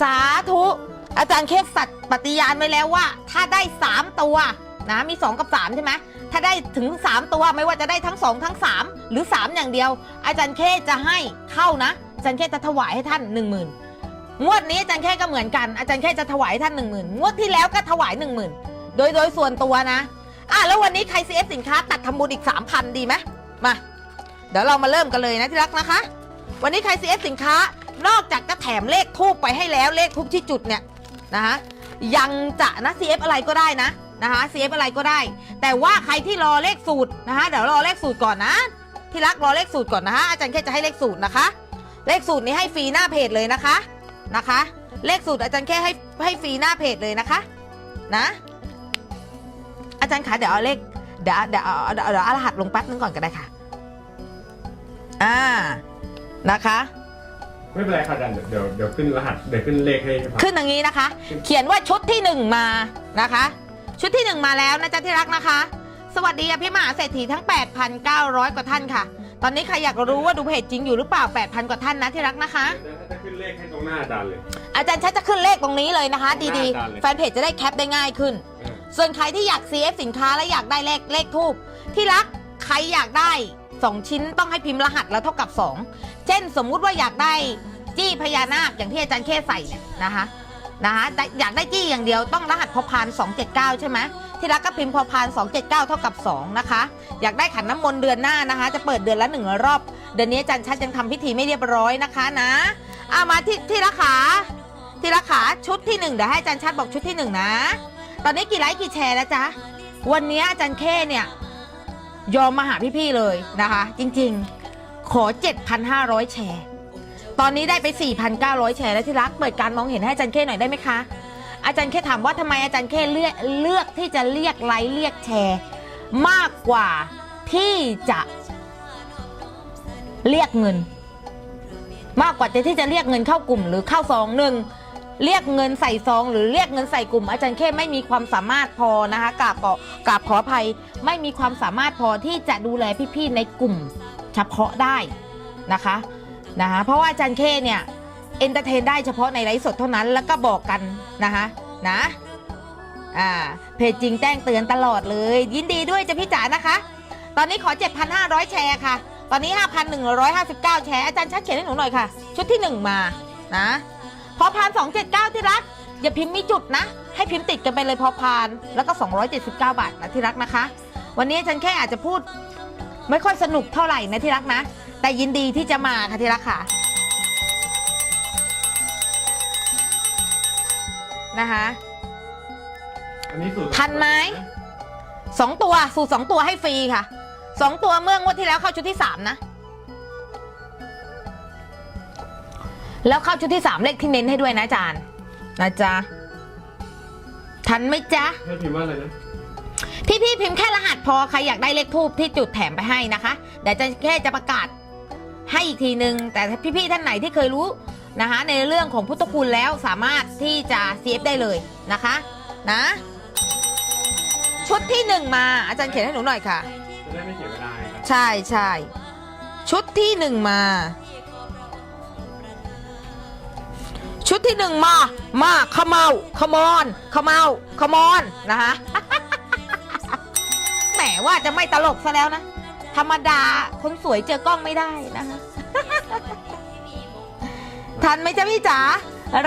สาธุ อาจารย์เคสสัตย์ปฏิญาณไว้แล้วว่า ถ้าได้ 3 ตัวนะมี 2 กับ 3 ใช่ไหมถ้าได้ถึง 3 ตัวไม่ว่าจะได้ทั้ง 2 ทั้ง 3 หรือ 3 อย่างเดียว อาจารย์เคจะให้เข้านะ อาจารย์เคจะถวายให้ท่าน 1 0,000งวดนี้อาจารย์แค่ก็เหมือนกัน อาจารย์แค่จะถวายให้ท่าน1 0,000งวดที่แล้วก็ถวาย1 0,000โดยโดยส่วนตัวนะ อะแล้ววันนี้ใคร CF สินค้าตัดทำบุญอีก3,000ดีไหมมา เดี๋ยวเรามาเริ่มกันเลยนะที่รักนะคะ วันนี้ใคร CF สินค้า นอกจากจะแถมเลขทูบไปให้แล้วเลขทูบที่จุดเนี่ยนะคะยังจะนะ CF อะไรก็ได้นะนะคะ CF อะไรก็ได้ แต่ว่าใครที่รอเลขสูตรนะคะเดี๋ยวรอเลขสูตรก่อนนะ ที่รักรอเลขสูตรก่อนนะคะอาจารย์แค่จะให้เลขสูตรนะคะ เลขสูตรนี้ให้ฟรีหน้าเพจเลยนะคะนะคะ เลขสูตรอาจารย์แค่ให้ให้ฟรีหน้าเพจเลยนะคะนะอาจารย์คะเดี๋ยวเอาเลขเดี๋ยวเดี๋ยวเอาเดี๋ยวเดี๋ยวเอารหัสลงแป๊บนึงก่อนก็ได้ค่ะ อ่านะคะ ไม่เป็นไรค่ะอาจารย์เดี๋ยวเดี๋ยวขึ้นรหัสเดี๋ยวขึ้นเลขให้ให้ฟังขึ้นอย่างนี้นะคะ เขียนว่าชุดที่หนึ่งมานะคะ ชุดที่หนึ่งมาแล้วนะจ๊ะที่รักนะคะ สวัสดีอภิมหาเศรษฐีทั้ง 8,900 กว่าท่านค่ะ ตอนนี้ใครอยากรู้ว่าดูเพจจริงอยู่หรือเปล่า 8,000 กว่าท่านนะที่รักนะคะ เดี๋ยวจะขึ้นเลขให้ตรงหน้าอาจารย์เลย อาจารย์ชัดจะขึ้นเลขตรงนี้เลยนะคะ ดีอาจารย์เลยๆแฟนเพจจะได้แคปได้ง่ายขึ้นเออส่วนใครที่อยาก CF สินค้าและอยากได้เลขเลขทูบที่รักใครอยากได้ 2 ชิ้นต้องให้พิมพ์รหัสแล้วเท่ากับ 2 เช่นสมมุติว่าอยากได้จี้พญานาคอย่างที่อาจารย์เคใส่เนี่ยนะคะนะคะแต่อยากได้จี้อย่างเดียวต้องรหัสพอพาน 279 ใช่ไหมที่รักก็พิมพ์พอพาน 279 เท่ากับ 2 นะคะ อยากได้ขันน้ำมนต์เดือนหน้านะคะ จะเปิดเดือนละหนึ่งรอบ เดือนนี้อาจารย์ชัดยังทำพิธีไม่เรียบร้อยนะคะนะเอามาที่ที่รักขาที่รักขาชุดที่หนึ่งเดี๋ยวให้อาจารย์ชัดบอกชุดที่หนึ่งนะ ตอนนี้กี่ไลค์กี่แชร์แล้วจ๊ะวันนี้อาจารย์เคเนี่ยยอมมาหาพี่ๆเลยนะคะ จริง ๆ ขอ 7,500 แชร์ ตอนนี้ได้ไป 4,900 แชร์แล้วที่รัก เปิดการมองเห็นให้อาจารย์เคหน่อยได้ไหมคะ อาจารย์เคถามว่าทำไมอาจารย์เคเลือกเลือกที่จะเรียกไลค์เรียกแชร์ มากกว่าที่จะเรียกเงิน มากกว่าที่จะเรียกเงินเข้ากลุ่มหรือเข้าซองหนึ่งเรียกเงินใส่ซอง หรือเรียกเงินใส่กลุ่ม อาจารย์เข้ไม่มีความสามารถพอนะคะกราบขอกราบขออภัยไม่มีความสามารถพอที่จะดูแลพี่ๆในกลุ่ม เฉพาะได้นะคะนะคะเพราะว่าอาจารย์เข้เนี่ยเอนเตอร์เทนได้เฉพาะในไลฟ์สดเท่านั้นแล้วก็บอกกันนะคะนะอ่าเพจจริงแจ้งเตือนตลอดเลย ยินดีด้วยจะพี่จ๋านะคะ ตอนนี้ขอ 7,500 แชร์ค่ะ ตอนนี้ 5,159 แชร์อาจารย์ชัดเขียนให้หนูหน่อยค่ะ ชุดที่ 1 มานะพอพาน279 ที่รัก อย่าพิมพ์มีจุดนะ ให้พิมพ์ติดกันไปเลยพอพานแล้วก็ 279 บาทนะที่รักนะคะ วันนี้ฉันแค่อาจจะพูด ไม่ค่อยสนุกเท่าไหร่นะที่รักนะ แต่ยินดีที่จะมาค่ะที่รักค่ะนะคะอันนี้สูตรทันไหมสองตัวสูตรสองตัวให้ฟรีค่ะสองตัวเมื่องวดที่แล้วเข้าชุดที่สามนะ แล้วเข้าชุดที่สามเลขที่เน้นให้ด้วยนะอาจารย์นะจ๊ะทันไหมจ๊ะให้พิมพ์ว่าอะไรนะ พี่พี่พิมพ์แค่รหัสพอใครอยากได้เลขทูบที่จุดแถมไปให้นะคะเดี๋ยวจะแค่จะประกาศให้อีกทีนึง แต่ถ้าพี่ๆท่านไหนที่เคยรู้นะคะ ในเรื่องของพุทธคุณแล้วสามารถที่จะ CF ได้เลยนะคะนะชุดที่หนึ่งมาอาจารย์เขียนให้หนูหน่อยค่ะ จะได้ไม่เสียเวลาไงครับใช่ใช่ชุดที่หนึ่งมา ชุดที่หนึ่งมา มาขมเมาขมอนขมเมาขมอนนะคะแห มว่าจะไม่ตลกซะแล้วนะ ธรรมดาคนสวยเจอกล้องไม่ได้นะคะทันไหมจ๊ะพี่จ๋า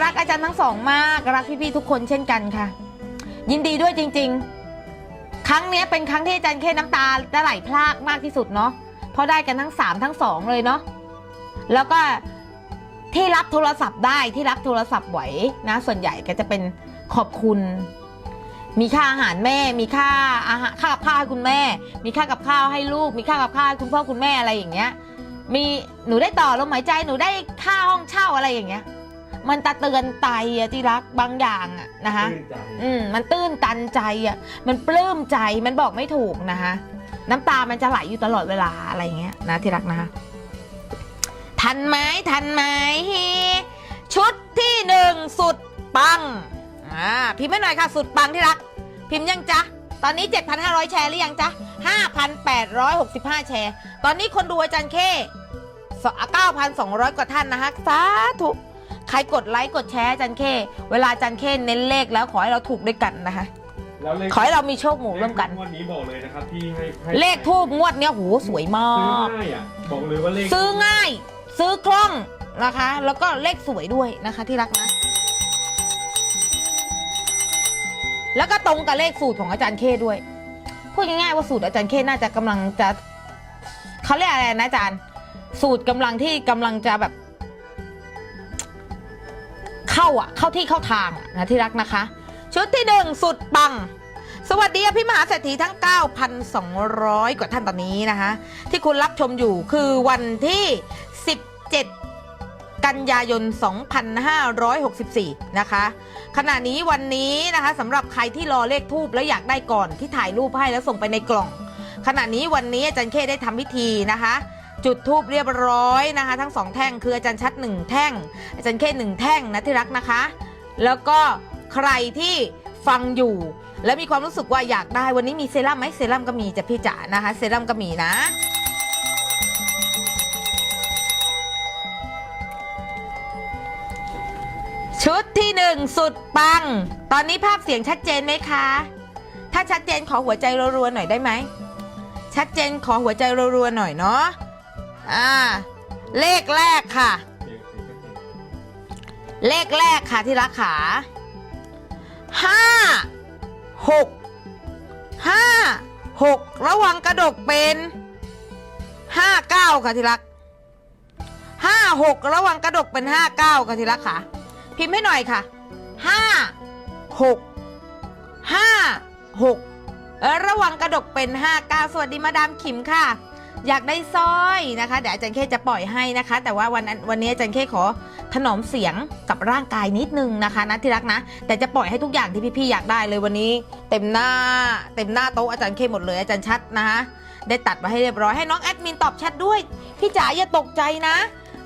รักอาจารย์ทั้งสองมาก รักพี่ๆทุกคนเช่นกันค่ะ ยินดีด้วยจริง ๆ ครั้งนี้เป็นครั้งที่อาจารย์เคน้ำตาจะไหลพรากมากที่สุดเนาะเพราะได้กันทั้งสามทั้งสองเลยเนาะแล้วก็ที่รับโทรศัพท์ได้ที่รับโทรศัพท์ไหวนะ ส่วนใหญ่ก็จะเป็นขอบคุณ มีค่าอาหารแม่ มีค่าอาหารค่ากับข้าวให้คุณแม่ มีค่ากับข้าวให้ลูก มีค่ากับข้าวให้คุณพ่อคุณแม่อะไรอย่างเงี้ย มีหนูได้ต่อลมหายใจหนูได้ค่าห้องเช่าอะไรอย่างเงี้ย มันตะเตือนใจอะที่รักบางอย่างอะนะคะชื่นใจอืมมันตื้นตันใจอะมันปลื้มใจมันบอกไม่ถูกนะคะน้ำตามันจะไหลอยู่ตลอดเวลาอะไรเงี้ยนะที่รักนะคะทันไหมทันไหมชุดที่หนึ่งสุดปังอ่าพิมพ์ให้หน่อยค่ะ สุดปังที่รัก พิมพ์ยังจ๊ะ ตอนนี้ 7,500 แชร์หรือยังจ๊ะ 5,865 แชร์ ตอนนี้คนดูอาจารย์เค9,200 กว่าท่านนะคะสาธุใครกดไลค์กดแชร์อาจันเค เวลาอาจันเคเน้นเลขแล้วขอให้เราถูกด้วยกันนะคะ แล้วเลขขอให้เรามีโชคหมู่ร่วมกัน งวดนี้บอกเลยนะครับที่ให้ให้เลขทูบงวดเนี้ยโหสวยมาซื้อก ง่ายอะบอกเลยว่าเลขซื้อง่าย ซื้อคล่องนะคะ แล้วก็เลขสวยด้วยนะคะที่รักนะ แล้วก็ตรงกับเลขสูตรของอาจารย์เคด้วยพูดง่ายๆว่าสูตรอาจารย์เคน่าจะกำลังจะเขาเรียกอะไรนะอาจารย์ สูตรกำลังที่กำลังจะแบบ เข้าอะ เข้าที่เข้าทางนะที่รักนะคะ ชุดที่หนึ่งสุดปังสวัสดีพี่มหาเศรษฐีทั้ง 9,200 กว่าท่านตอนนี้นะคะ ที่คุณรับชมอยู่คือวันที่ 17 กันยายน 2564 นะคะ ขณะนี้วันนี้นะคะสำหรับใครที่รอเลขทูบแล้วอยากได้ก่อนที่ถ่ายรูปให้แล้วส่งไปในกล่อง ขณะนี้วันนี้อาจารย์เคได้ทำพิธีนะคะ จุดทูบเรียบร้อยนะคะ ทั้งสองแท่งคืออาจารย์ชัดหนึ่งแท่ง อาจารย์เคหนึ่งแท่งนะที่รักนะคะ แล้วก็ใครที่ฟังอยู่ แล้วมีความรู้สึกว่าอยากได้วันนี้มีเซรั่มไหมเซรั่มก็มีจะพี่จ๋านะคะ เซรั่มก็มีนะ ที่หนึ่งสุดปัง ตอนนี้ภาพเสียงชัดเจนไหมคะ ถ้าชัดเจนขอหัวใจรัวๆหน่อยได้ไหม ชัดเจนขอหัวใจรัวๆหน่อยเนาะ อ่า เลขแรกค่ะ เลขแรกค่ะที่รักขาห้าหกห้าหกระวังกระดกเป็นห้าเก้าค่ะที่รักห้าหกระวังกระดกเป็นห้าเก้าค่ะที่รักค่ะ พิมพ์ให้หน่อยค่ะห้าหกห้าหกระวังกระดกเป็นห้าเก้าสวัสดีมาดามขิมค่ะ อยากได้สร้อยนะคะเดี๋ยวอาจารย์เคจะปล่อยให้นะคะ แต่ว่าวันนั้นวันนี้อาจารย์เคขอถนอมเสียงกับร่างกายนิดนึงนะคะนะที่รักนะ แต่จะปล่อยให้ทุกอย่างที่พี่ๆอยากได้เลยวันนี้ เต็มหน้า เต็มหน้าโต๊ะอาจารย์เคหมดเลยอาจารย์ชัดนะคะได้ตัดมาให้เรียบร้อยให้น้องแอดมินตอบแชทด้วยพี่จ๋าอย่าตกใจนะ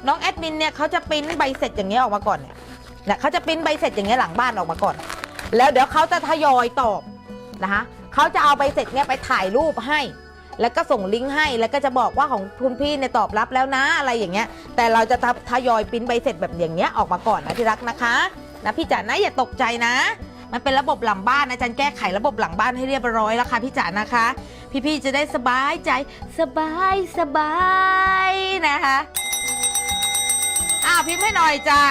น้องแอดมินเนี่ยเขาจะปริ้นใบเสร็จอย่างเงี้ยออกมาก่อนเนี่ย เนี่ยเขาจะปริ้นใบเสร็จอย่างเงี้ยหลังบ้านออกมาก่อน แล้วเดี๋ยวเขาจะทยอยตอบนะคะเขาจะเอาใบเสร็จเนี่ยไปถ่ายรูปให้ แล้วก็ส่งลิงก์ให้แล้วก็จะบอกว่าของคุณพี่เนี่ยตอบรับแล้วนะอะไรอย่างเงี้ย แต่เราจะทยอยปริ้นใบเสร็จแบบอย่างเงี้ยออกมาก่อนนะที่รักนะคะนะพี่จ๋านะอย่าตกใจนะ มันเป็นระบบหลังบ้านนะอาจารย์แก้ไขระบบหลังบ้านให้เรียบร้อยแล้วค่ะพี่จ๋านะคะ พี่ๆจะได้สบายใจสบายสบายนะคะอ้าวพิมพ์ให้หน่อยจ้า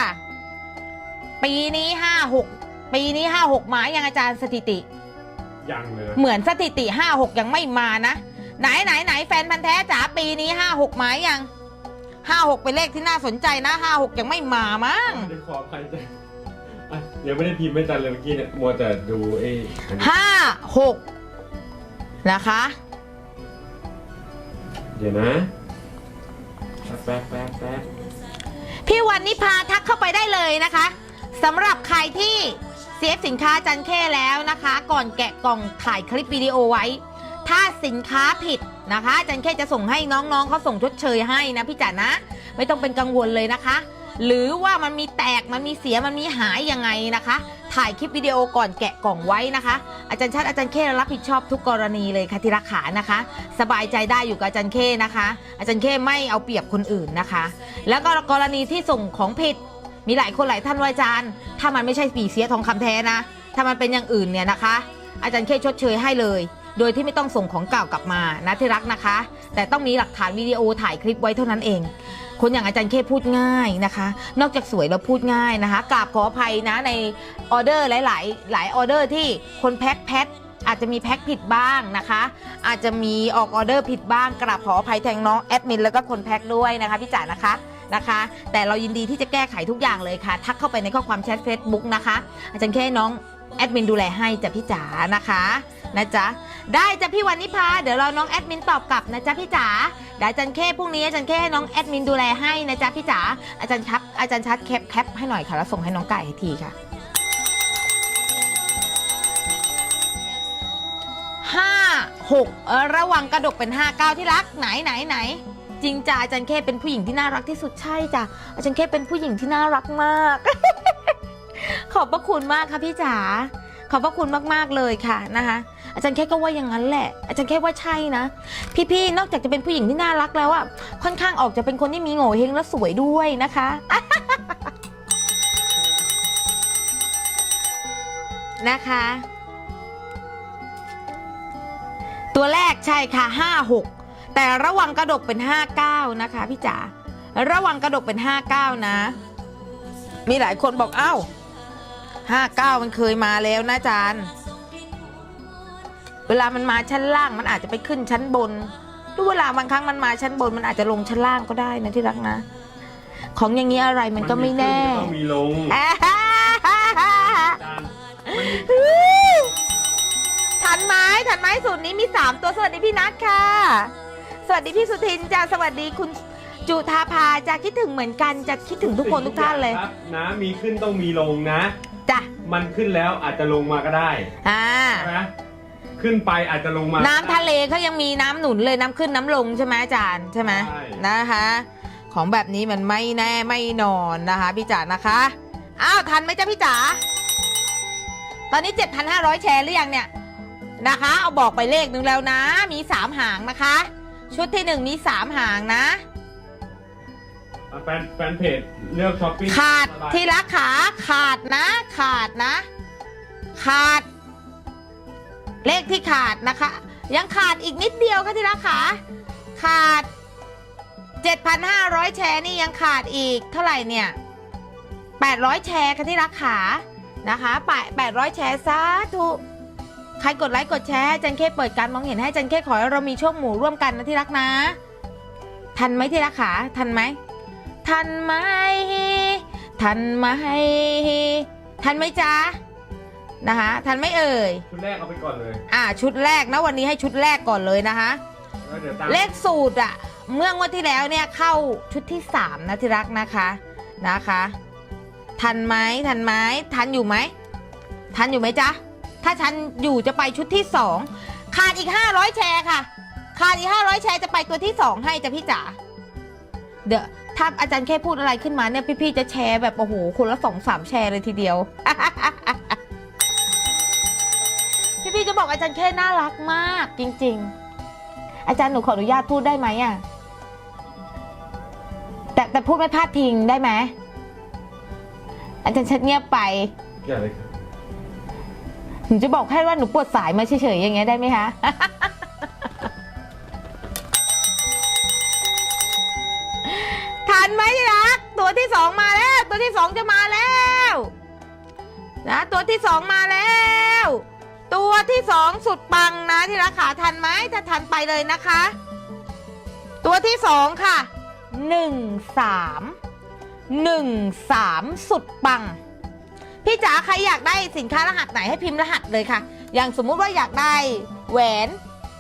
ปีนี้ห้าหกปีนี้ห้าหกหมายยังอาจารย์สถิติ ยังเลยเหมือนสถิติ5 6ยังไม่มานะ ไหนไหนไหนแฟนพันธ์แท้จ๋าปีนี้5 6หมายยัง5 6เป็นเลขที่น่าสนใจนะ5 6ยังไม่มามั้งเดี๋ยวขออภัยจ้ะอะเดี๋ยวไม่ได้พิมพ์ไม่จันเลยเมื่อกี้เนี่ยมัวแต่ดูไอ้อันนี้5 6นะคะ เดี๋ยวนะแป๊บแป๊บแป๊บพี่วันนิพาทักเข้าไปได้เลยนะคะ สำหรับใครที่เซฟสินค้าจันเข้แล้วนะคะ ก่อนแกะกล่องถ่ายคลิปวิดีโอไว้ ถ้าสินค้าผิดนะคะจันเข้จะส่งให้น้องๆเขาส่งชดเชยให้นะพี่จ๋านะ ไม่ต้องเป็นกังวลเลยนะคะ หรือว่ามันมีแตกมันมีเสียมันมีหายยังไงนะคะ ถ่ายคลิปวิดีโอก่อนแกะกล่องไว้นะคะ อาจารย์ชัดอาจารย์เครับผิดชอบทุกกรณีเลยค่ะที่รักขานะคะ สบายใจได้อยู่กับอาจารย์เคนะคะ อาจารย์เคไม่เอาเปรียบคนอื่นนะคะ แล้วก็กรณีที่ส่งของผิด มีหลายคนหลายท่านว่าอาจารย์ ถ้ามันไม่ใช่ปีเสียทองคำแท้นะ ถ้ามันเป็นอย่างอื่นเนี่ยนะคะ อาจารย์เคชดเชยให้เลย โดยที่ไม่ต้องส่งของเก่ากลับมานะที่รักนะคะ แต่ต้องมีหลักฐานวิดีโอถ่ายคลิปไว้เท่านั้นเอง คนอย่างอาจารย์เคพูดง่ายนะคะ นอกจากสวยแล้วพูดง่ายนะคะกราบขออภัยนะในออเดอร์หลายๆ หลายออเดอร์ที่คนแพ็คแพ็คอาจจะมีแพ็คผิดบ้างนะคะ อาจจะมีออกออเดอร์ผิดบ้างกราบขออภัยแทนน้องแอดมินแล้วก็คนแพ็คด้วยนะคะพี่จ๋านะคะ นะคะ แต่เรายินดีที่จะแก้ไขทุกอย่างเลยค่ะ ทักเข้าไปในข้อความแชท Facebook นะคะ อาจารย์แค่น้องแอดมินดูแลให้จ้ะพี่จ๋านะคะนะจ๊ะได้จ้ะพี่วันนิพาเดี๋ยวเราน้องแอดมินตอบกลับนะจ๊ะพี่จ๋าเดี๋ยวอาจารย์แค่พรุ่งนี้อาจารย์แค่ให้น้องแอดมินดูแลให้นะจ๊ะพี่จ๋าอาจารย์ชัดอาจารย์ชัดแคปแคปให้หน่อยค่ะแล้วส่งให้น้องไก่ทีค่ะห้าหกระวังกระดกเป็นห้าเก้าที่รักไหนไหนไหน จริงจ้าอาจารย์เคเป็นผู้หญิงที่น่ารักที่สุดใช่จ้ะอาจารย์เคเป็นผู้หญิงที่น่ารักมาก ขอบพระคุณมากค่ะพี่จ๋าขอบพระคุณมากๆเลยค่ะนะคะ อาจารย์แค่ก็ว่าอย่างนั้นแหละ อาจารย์แค่ว่าใช่นะ พี่ๆนอกจากจะเป็นผู้หญิงที่น่ารักแล้วอะค่อนข้างออกจะเป็นคนที่มีโง่เฮงและสวยด้วยนะคะนะคะ ตัวแรกใช่ค่ะห้าหก แต่ระวังกระดกเป็นห้าเก้านะคะพี่จ๋าระวังกระดกเป็นห้าเก้านะ มีหลายคนบอกเอ้าห้าเก้ามันเคยมาแล้วนะอาจารย์เวลามันมาชั้นล่างมันอาจจะไปขึ้นชั้นบนหรือเวลาบางครั้งมันมาชั้นบนมันอาจจะลงชั้นล่างก็ได้นะที่รักนะ ของอย่างนี้อะไรมันก็ไม่แน่ขึ้ก็ต้องมีลงอ่าฮ่าฮ่าฮ่าอาจารย์มันมีทันไหมทันไหมสูตรนี้มี 3 ตัวสวัสดีพี่นัทค่ะ สวัสดีพี่สุทินจ้าสวัสดีคุณจุธาภาจะคิดถึงเหมือนกันจะคิดถึงทุกคนทุกท่านเลยครับน้ำมีขึ้นต้องมีลงนะ จ้ะมันขึ้นแล้วอาจจะลงมาก็ได้อ่าใช่ไหมขึ้นไปอาจจะลงมาน้ำทะเลเขายังมีน้ำหนุนเลยน้ำขึ้นน้ำลงใช่ไหมอาจารย์ใช่ไหมใช่นะคะ ของแบบนี้มันไม่แน่ไม่นอนนะคะ พี่จ๋านะคะอ้าวทันไหมจ๊ะพี่จ๋าตอนนี้ 7,500 แชร์หรือยังเนี่ยนะคะ เอาบอกไปเลขหนึ่งแล้วนะ มี 3 หางนะคะ ชุดที่1มี3หางนะอะแฟนแฟนเพจเลือกช้อปปิ้งขาดออนไลน์ที่รักขาขาดนะ ขาดนะ ขาด เลขที่ขาดนะคะ ยังขาดอีกนิดเดียวค่ะที่รักขาขาด 7,500 แชร์นี่ยังขาดอีกเท่าไหร่เนี่ย 800 แชร์ค่ะที่รักขานะคะแปด800 แชร์สาธุ ใครกดไลค์กดแชร์ให้จันเคเปิดการมองเห็นให้จันเคขอให้เรามีโชคหมู่ร่วมกันนะที่รักนะ ทันไหมที่รักขาทันไหมทันไหมทันไหมทันไหมจ๊ะนะคะทันไหมเอ่ยชุดแรกเอาไปก่อนเลย อ่า ชุดแรกนะวันนี้ให้ชุดแรกก่อนเลยนะคะแล้วเดี๋ยวตามเลขสูตรอะเมื่องวดที่แล้วเนี่ยเข้าชุดที่3นะที่รักนะคะนะคะ ทันไหมทันไหมทันอยู่ไหมทันอยู่ไหมจ๊ะ ถ้าทันอยู่จะไปชุดที่2ขาดอีก 500 แชร์ค่ะ ขาดอีก 500 แชร์จะไปตัวที่2ให้จ้ะพี่จ๋าเดี๋ยวถ้าอาจารย์แค่พูดอะไรขึ้นมาเนี่ยพี่ๆจะแชร์แบบโอ้โหคนละสองสามแชร์เลยทีเดียว พี่ๆจะบอกอาจารย์แค่น่ารักมากจริง ๆ อาจารย์หนูขออนุญาตพูดได้ไหมอะแต่แต่พูดไม่พลาดพิงได้ไหมอาจารย์ชัดเงียบไปอย่าเลยครับ หนูจะบอกแค่ว่าหนูปวดสายมาเฉยๆอย่างเงี้ยได้ไหมคะทันไหมที่รักตัวที่สองมาแล้ว ตัวที่สองจะมาแล้วนะตัวที่สองมาแล้ว ตัวที่สองสุดปังนะที่รักขาทันไหมถ้าทันไปเลยนะคะ ตัวที่สองค่ะหนึ่งสามหนึ่งสามสุดปัง พี่จ๋าใครอยากได้สินค้ารหัสไหนให้พิมพ์รหัสเลยค่ะ อย่างสมมุติว่าอยากได้แหวน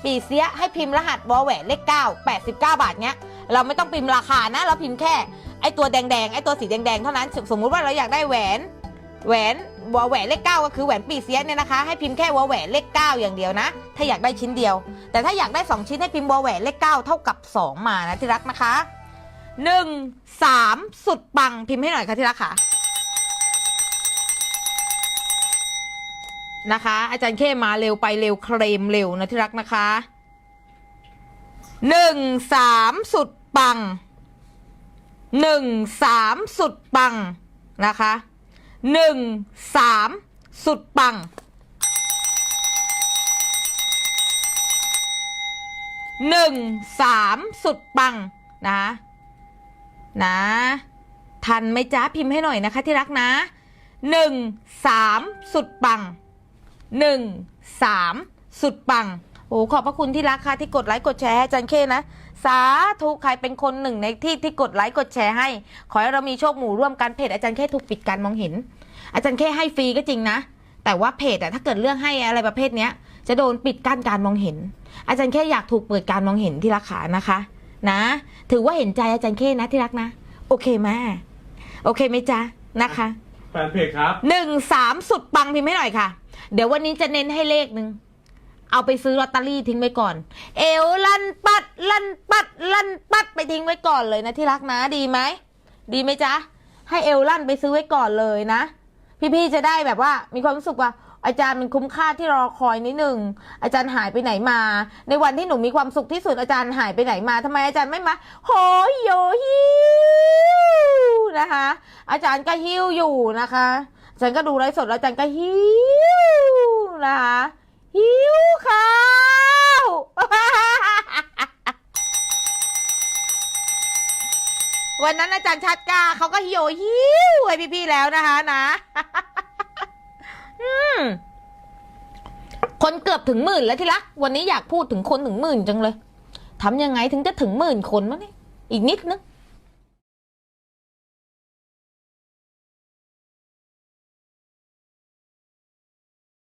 ปีเสียให้พิมพ์รหัสวอแหวนเลข9 89 บาทเนี้ย เราไม่ต้องพิมพ์ราคานะ เราพิมพ์แค่ไอตัวแดงๆไอตัวสีแดงๆเท่านั้น สมมุติว่าเราอยากได้แหวนแหวนวอแหวนเลข9ก็คือแหวนปีเสียเนี่ยนะคะ ให้พิมพ์แค่วอแหวนเลข9อย่างเดียวนะ ถ้าอยากได้ชิ้นเดียว แต่ถ้าอยากได้ 2 ชิ้นให้พิมพ์วอแหวนเลข9เท่ากับ 2 มานะที่รักนะคะ 1 3 สุดปังพิมพ์ให้หน่อยค่ะที่รักค่ะ นะคะ อาจารย์เข้มาเร็วไปเร็วเคลมเร็วนะที่รักนะคะหนึ่งสามสุดปังหนึ่งสามสุดปังนะคะหนึ่งสามสุดปังหนึ่งสามสุดปังนะ นะ ทันไหมจ๊ะพิมพ์ให้หน่อยนะคะที่รักนะหนึ่งสามสุดปัง หนึ่งสามสุดปัง โอ้ขอบพระคุณที่รักค่ะที่กดไลค์กดแชร์ให้อาจารย์เคนะ สาธุใครเป็นคนหนึ่งในที่ที่กดไลค์กดแชร์ให้ ขอให้เรามีโชคหมู่ร่วมกันเพจอาจารย์เคถูกปิดการมองเห็น อาจารย์เคให้ฟรีก็จริงนะ แต่ว่าเพจอะถ้าเกิดเรื่องให้อะไรประเภทเนี้ย จะโดนปิดกั้นการมองเห็น อาจารย์แค่อยากถูกเปิดการมองเห็นที่รักขานะคะ นะ ถือว่าเห็นใจอาจารย์เคนะที่รักนะ โอเคไหมโอเคไหมจ๊ะนะคะ แฟนเพจครับ หนึ่งสามสุดปังพิมพ์ให้หน่อยค่ะ เดี๋ยววันนี้จะเน้นให้เลขหนึ่งเอาไปซื้อลอตเตอรี่ทิ้งไว้ก่อน เอวลั่นปัดลั่นปัดลั่นปัดไปทิ้งไว้ก่อนเลยนะที่รักนะดีไหมดีไหมจ๊ะให้เอวลั่นไปซื้อไว้ก่อนเลยนะ พี่ๆจะได้แบบว่ามีความรู้สึกว่าอาจารย์มันคุ้มค่าที่รอคอยนิดหนึ่งอาจารย์หายไปไหนมา ในวันที่หนูมีความสุขที่สุดอาจารย์หายไปไหนมาทำไมอาจารย์ไม่มาโหยโยฮิวนะคะ อาจารย์ก็ฮิวอยู่นะคะ ฉันก็ดูไลฟ์สดแล้วจันก็หิวนะคะหิวข้าววันนั้นอาจารย์ชัดกาเขาก็หิวหิวให้พี่ๆแล้วนะคะนะคนเกือบถึงหมื่นแล้วที่รัก วันนี้อยากพูดถึงคนถึงหมื่นจังเลยทำยังไงถึงจะถึงหมื่นคนมั้งเนี่ยอีกนิดนึง